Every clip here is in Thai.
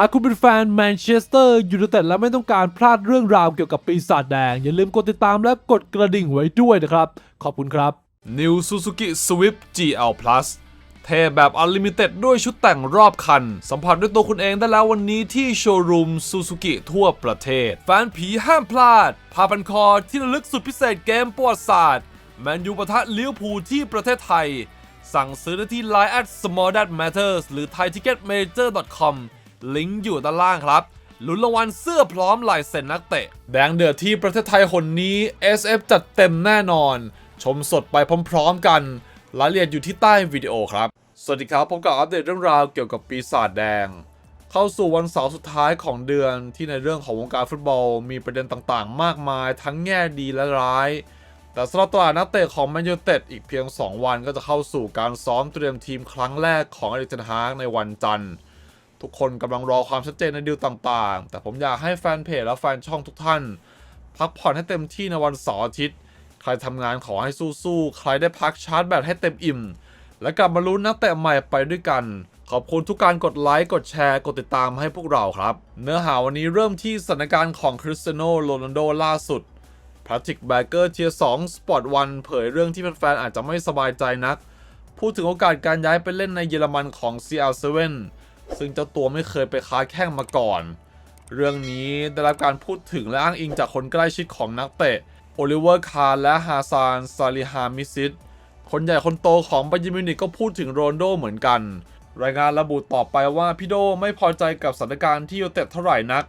หากคุณเป็นแฟนแมนเชสเตอร์ยูไนเต็ดและไม่ต้องการพลาดเรื่องราวเกี่ยวกับปีศาจแดง อย่าลืมกดติดตามและกดกระดิ่งไว้ด้วยนะครับ ขอบคุณครับ New Suzuki Swift GL Plus เทแบบ Unlimited ด้วยชุดแต่งรอบคัน สัมผัสด้วยตัวคุณเองได้แล้ววันนี้ที่โชว์รูม Suzuki ทั่วประเทศ แฟนผีห้ามพลาดพาพันคอที่ระลึกสุดพิเศษเกมประวัติศาสตร์ แมนยูปะทะลิเวพูที่ประเทศไทย สั่งซื้อได้ที่ Line at small that matters หรือ thaiticketmajor.com ลิงก์อยู่ด้านล่างครับลุ้นรางวัลเสื้อพร้อมลายเซ็นนักเตะ แดงเดือดที่ประเทศไทยคนนี้ SF จัดเต็มแน่นอน ชมสดไปพร้อมๆกันรายละเอียดอยู่ที่ใต้วิดีโอครับ สวัสดีครับผมกับอัปเดตเรื่องราวเกี่ยวกับปีศาจแดง เข้าสู่วันเสาร์สุดท้ายของเดือนที่ในเรื่องของวงการฟุตบอล มีประเด็นต่างๆ มากมาย ทั้งแง่ดีและร้าย แต่สำหรับตลาดนักเตะของแมนยูเต็ดอีกเพียง 2 วันก็จะเข้าสู่การซ้อมเตรียมทีมครั้งแรกของอเดนฮาร์กในวันจันทร์ ทุกคนกำลังรอความชัดเจนในดีลต่างๆ แต่ผมอยากให้แฟนเพจและแฟนช่องทุกท่าน พักผ่อนให้เต็มที่ในวันเสาร์อาทิตย์ ใครทำงานขอให้สู้ๆ ใครได้พักชาร์จแบตให้เต็มอิ่ม และกลับมาลุ้นนักเตะใหม่ไปด้วยกัน ขอบคุณทุกการกดไลค์ กดแชร์ กดติดตามให้พวกเราครับ เนื้อหาวันนี้เริ่มที่สถานการณ์ของคริสเตียโนโรนัลโดล่าสุดพ a ทริกแบเกอร์เทียร์2สปอร์ตวันเผยเรื่องที่แฟนๆอาจจะไม่สบายใจนัก พูดถึงโอกาสการย้ายไปเล่นในเยอรมันของ CR7 ซึ่งเจ้าตัวไม่เคยไปค้าแข้งมาก่อน เรื่องนี้ได้รับการพูดถึงและอ้างอิงจากคนใกล้ชิดของนักเตะโอลิเวอร์คาร์และฮาซานซาลิฮามิซิดคนใหญ่คนโตของบายิมินิกก็พูดถึงโรนโดเหมือนกัน รายงานระบุต่อไปว่าพี่โดไม่พอใจกับสถานการณ์ที่ยูเต็ดเท่าไหร่นัก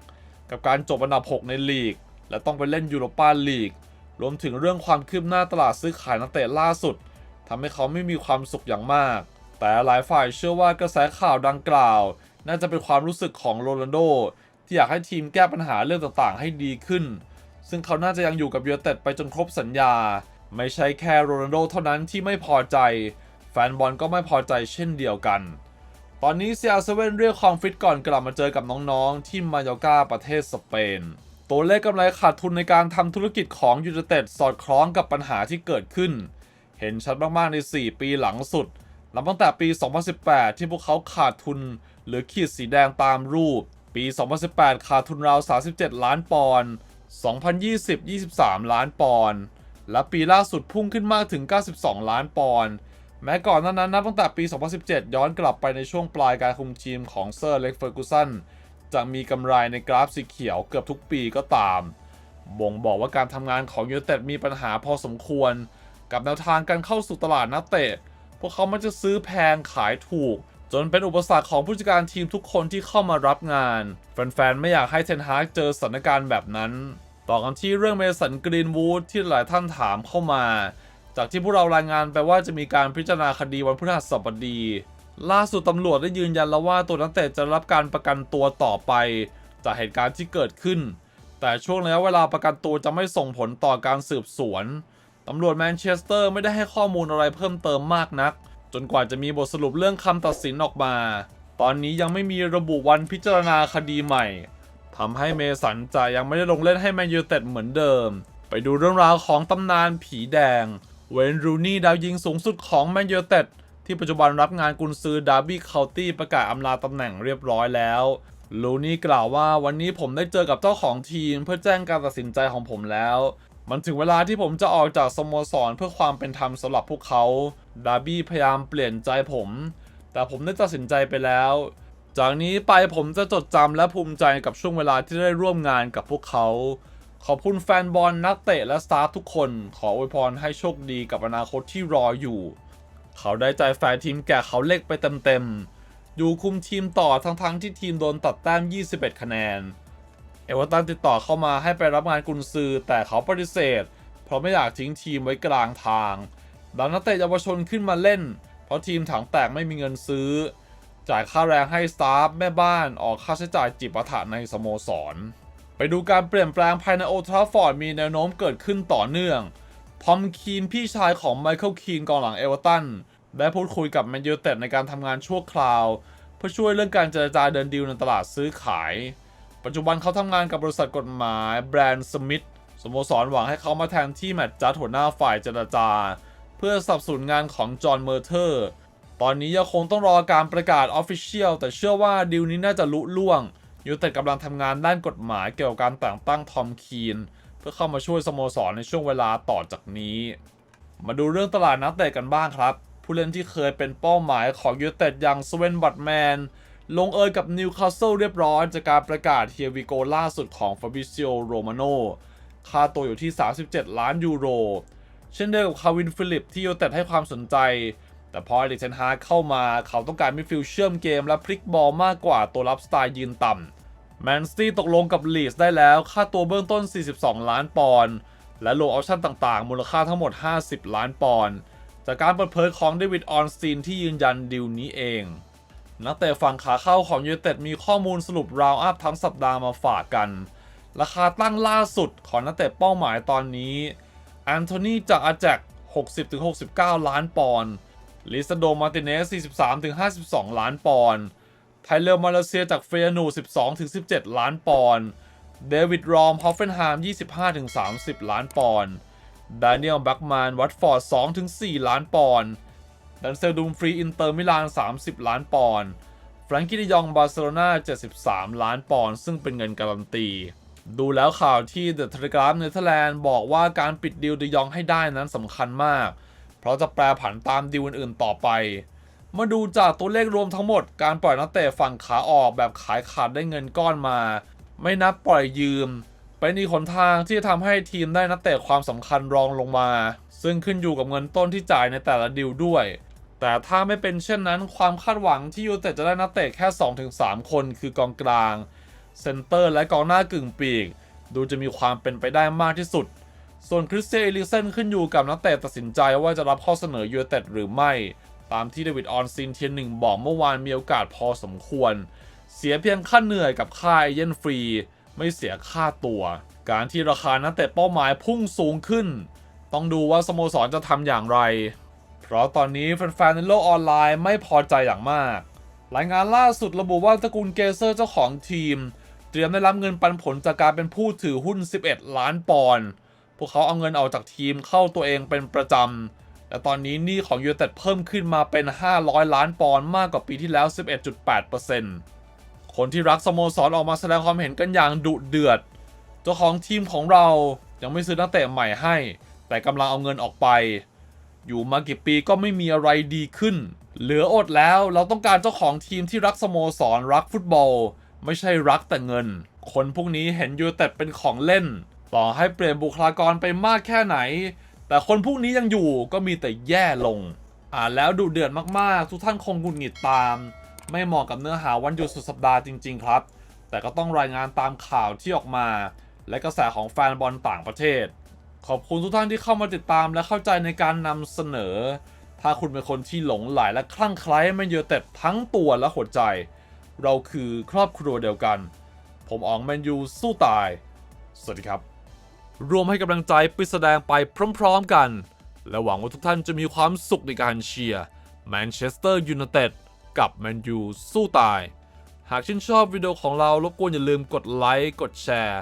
กับการจบอันดับ 6 ในลีก และต้องไปเล่นยูโรปาลีก รวมถึงเรื่องความคืบหน้าตลาดซื้อขายนักเตะล่าสุดทำให้เขาไม่มีความสุขอย่างมาก แต่หลายฝ่ายเชื่อว่ากระแสข่าวดังกล่าว น่าจะเป็นความรู้สึกของโรนัลโด ที่อยากให้ทีมแก้ปัญหาเรื่องต่างๆ ให้ดีขึ้น ซึ่งเขาน่าจะยังอยู่กับยูไนเต็ดไปจนครบสัญญา ไม่ใช่แค่โรนัลโดเท่านั้นที่ไม่พอใจ แฟนบอลก็ไม่พอใจเช่นเดียวกัน ตอนนี้ CR7 เวนเรียกความฟิตก่อนกลับมาเจอกับน้องๆ ที่มายอร์กาประเทศสเปน ตัวเลขกำไรขาดทุนในการทำธุรกิจของยูไนเต็ดสอดคล้องกับปัญหาที่เกิดขึ้น เห็นชัดมากๆใน 4 ปีหลังสุด นับตั้งแต่ปี 2018 ที่พวกเขาขาดทุน หรือขีดสีแดงตามรูป ปี 2018 ขาดทุนราว 37 ล้านปอนด์ 2020 23 ล้านปอนด์ และปีล่าสุดพุ่งขึ้นมากถึง 92 ล้านปอนด์ แม้ก่อนน้านั้นนับตั้งแต่ปี 2017 ย้อนกลับไปในช่วงปลายการคุมทีมของเซอร์เล็กเฟอร์กูสันจะมีกำไรในกราฟสีเขียวเกือบทุกปีก็ตาม บ่งบอกว่าการทำงานของยูไนเต็ดมีปัญหาพอสมควร กับแนวทางการเข้าสู่ตลาดนักเตะ พวกเขามักจะซื้อแพงขายถูก จนเป็นอุปสรรคของผู้จัดการทีมทุกคนที่เข้ามารับงาน แฟนๆ ไม่อยากให้เทนฮากเจอสถานการณ์แบบนั้น ต่อกันที่เรื่องเมสันกรีนวูดที่หลายท่านถามเข้ามา จากที่พวกเรารายงานไปว่าจะมีการพิจารณาคดีวันพฤหัสบดี ล่าสุดตำรวจได้ยืนยันแล้วว่าตัวนักเตะจะรับการประกันตัวต่อไป จากเหตุการณ์ที่เกิดขึ้น แต่ช่วงระยะเวลาประกันตัวจะไม่ส่งผลต่อการสืบสวน ตำรวจแมนเชสเตอร์ไม่ได้ให้ข้อมูลอะไรเพิ่มเติมมากนัก จนกว่าจะมีบทสรุปเรื่องคำตัดสินออกมา ตอนนี้ยังไม่มีระบุวันพิจารณาคดีใหม่ทำให้เมสันจะยังไม่ได้ลงเล่นให้แมนยูเต็ดเหมือนเดิม ไปดูเรื่องราวของตำนานผีแดง เวนรูนี่ดาวยิงสูงสุดของแมนยูเต็ดที่ปัจจุบันรับงานกุนซือดาร์บี้เคาน์ตี้ประกาศอำลาตำแหน่งเรียบร้อยแล้วลูนี่กล่าวว่าวันนี้ผมได้เจอกับเจ้าของทีมเพื่อแจ้งการตัดสินใจของผมแล้ว มันถึงเวลาที่ผมจะออกจากสโมสรเพื่อความเป็นธรรมสำหรับพวกเขาดาร์บี้พยายามเปลี่ยนใจผม แต่ผมได้ตัดสินใจไปแล้ว จากนี้ไปผมจะจดจำและภูมิใจกับช่วงเวลาที่ได้ร่วมงานกับพวกเขา ขอบคุณแฟนบอลนักเตะและสตาฟทุกคน ขออวยพรให้โชคดีกับอนาคตที่รออยู่ เขาได้ใจแฟนทีมแก่เขาเล็กไปเต็มๆอยู่คุมทีมต่อทั้งๆที่ทีมโดนตัดแต้ม 21 คะแนน เอเวอร์ตันติดต่อเข้ามาให้ไปรับงานกุนซือแต่เขาปฏิเสธ เพราะไม่อยากทิ้งทีมไว้กลางทางดันนักเตะเยาวชนขึ้นมาเล่น เพราะทีมถังแตกไม่มีเงินซื้อ จ่ายค่าแรงให้สตาฟแม่บ้านออกค่าใช้จ่ายจิปาถะในสโมสร ไปดูการเปลี่ยนแปลงภายในโอทราฟอร์ดมีแนวโน้มเกิดขึ้นต่อเนื่อง ทอมคีนพี่ชายของไมเคิลคีนกองหลังเอเวอร์ตันได้พูดคุยกับแมนยูเต็ดในการทำงานชั่วคราว เพื่อช่วยเรื่องการเจรจาเดินดีลในตลาดซื้อขาย ปัจจุบันเขาทำงานกับบริษัทกฎหมายแบรนด์สมิธสโมสรหวังให้เขามาแทนที่แมตต์จัดหัวหน้าฝ่ายเจรจา เพื่อสับสนุนงานของจอห์นเมอร์เทอร์ ตอนนี้ยังคงต้องรอการประกาศออฟฟิเชียลแต่เชื่อว่าดีลนี้น่าจะลุล่วง ยูเต็ดกำลังทำงานด้านกฎหมายเกี่ยวกับการแต่งตั้งทอมคีน เพื่อเข้ามาช่วยสโมสรในช่วงเวลาต่อจากนี้ มาดูเรื่องตลาดนักเตะกันบ้างครับ ผู้เล่นที่เคยเป็นเป้าหมายของยูเต็ดอย่างสเวนบัตแมน ลงเอยกับนิวคาสเซิลเรียบร้อยจากการประกาศเฮียวิโกล่าสุดของฟาบิซิโอโรมาโนค่าตัวอยู่ที่ 37 ล้านยูโร เช่นเดียวกับคาวินฟิลิปที่ยูเต็ดให้ความสนใจ แต่พอเอริกเทนฮาเข้ามาเขาต้องการมิดฟิลด์เชื่อมเกมและพลิกบอลมากกว่าตัวรับสไตล์ยืนต่ำแมนสตี้ตกลงกับลีสได้แล้ว ค่าตัวเบื้องต้น 42 ล้านปอนด์และโลออปชั่นต่างๆ มูลค่าทั้งหมด 50 ล้านปอนด์จากการเปิดเผยของเดวิดออนสตีนที่ยืนยันดีลนี้เอง นักเตะฝั่งขาเข้าของยูเต็ดมีข้อมูลสรุปราวอัพทั้งสัปดาห์มาฝากกัน ราคาตั้งล่าสุดของนักเตะเป้าหมายตอนนี้แอนโทนีจากอาแจก60-69 ล้านปอนด์ลิซาโดมาติเนส43-52 ล้านปอนด์ไทเลอร์มาเลเซียจากเฟยนู 12-17 ล้านปอนด์เดวิดรอมฮอฟเฟนไฮม์25-30 ล้านปอนด์ดานิเอลแบ็กแมนวัตฟอร์ด2-4 ล้านปอนด์ ดันเซลดูมฟรีอินเตอร์มิลาน 30 ล้านปอนด์แฟรงกี้ดิยองบาร์เซโลนา73 ล้านปอนด์ซึ่งเป็นเงินการันตี ดูแล้วข่าวที่ The Telegraph เนเธอร์แลนด์บอกว่าการปิดดีลดิยองให้ได้นั้นสำคัญมาก เพราะจะแปรผันตามดีลอื่นๆต่อไปมาดูจากตัวเลขรวมทั้งหมด การปล่อยนักเตะฝั่งขาออกแบบขายขาดได้เงินก้อนมา ไม่นับปล่อยยืม เป็นอีกหนทางที่จะทำให้ทีมได้นักเตะความสำคัญรองลงมา ซึ่งขึ้นอยู่กับเงินต้นที่จ่ายในแต่ละดีลด้วย แต่ถ้าไม่เป็นเช่นนั้นความคาดหวังที่ยูเต็ดจะได้นักเตะแค่ 2-3 คนคือกองกลาง เซนเตอร์และกองหน้ากึ่งปีก ดูจะมีความเป็นไปได้มากที่สุด ส่วนคริสเตียนเอลิเซนขึ้นอยู่กับนักเตะตัดสินใจว่าจะรับข้อเสนอยูเต็ดหรือไม่ ตามที่เดวิดออนซินเทียนหนึ่งบอกเมื่อวานมีโอกาสพอสมควร เสียเพียงค่าเหนื่อยกับค่าเอเย่นฟรี ไม่เสียค่าตัว การที่ราคานักเตะเป้าหมายพุ่งสูงขึ้น ต้องดูว่าสโมสรจะทำอย่างไร เพราะตอนนี้แฟนๆในโลกออนไลน์ไม่พอใจอย่างมาก รายงานล่าสุดระบุว่าตระกูลเกเซอร์เจ้าของทีม เตรียมได้รับเงินปันผลจากการเป็นผู้ถือหุ้น 11 ล้านปอนด์พวกเขาเอาเงินออกจากทีมเข้าตัวเองเป็นประจำ และตอนนี้หนี้ของยูเต็ดเพิ่มขึ้นมาเป็น 500 ล้านปอนด์มากกว่าปีที่แล้ว 11.8%คนที่รักสโมสรออกมาแสดงความเห็นกันอย่างดุเดือด เจ้าของทีมของเรายังไม่ซื้อนักเตะใหม่ให้ แต่กำลังเอาเงินออกไป อยู่มากี่ปีก็ไม่มีอะไรดีขึ้น เหลืออดแล้วเราต้องการเจ้าของทีมที่รักสโมสรรักฟุตบอล ไม่ใช่รักแต่เงิน คนพวกนี้เห็นยูเต็ดเป็นของเล่น ต่อให้เปลี่ยนบุคลากรไปมากแค่ไหน แต่คนพวกนี้ยังอยู่ก็มีแต่แย่ลง อ่านแล้วดุเดือดมากๆ ทุกท่านคงหงุดหงิดตาม ไม่เหมาะกับเนื้อหาวันหยุดสุดสัปดาห์จริง ๆ ครับ แต่ก็ต้องรายงานตามข่าวที่ออกมา และกระแสของแฟนบอลต่างประเทศ ขอบคุณทุกท่านที่เข้ามาติดตามและเข้าใจในการนำเสนอ ถ้าคุณเป็นคนที่หลงไหลและคลั่งไคล้แมนเยูเต็ดทั้งตัวและหัวใจ เราคือครอบครัวเดียวกัน ผมอ๋องแมนยูสู้ตาย สวัสดีครับ รวมให้กำลังใจไปแสดงไปพร้อมๆกัน และหวังว่าทุกท่านจะมีความสุขในการเชียร์แมนเชสเตอร์ยูไนเต็ดกับแมนยูสู้ตาย หากชื่นชอบวิดีโอของเรารบกวนอย่าลืมกดไลค์กดแชร์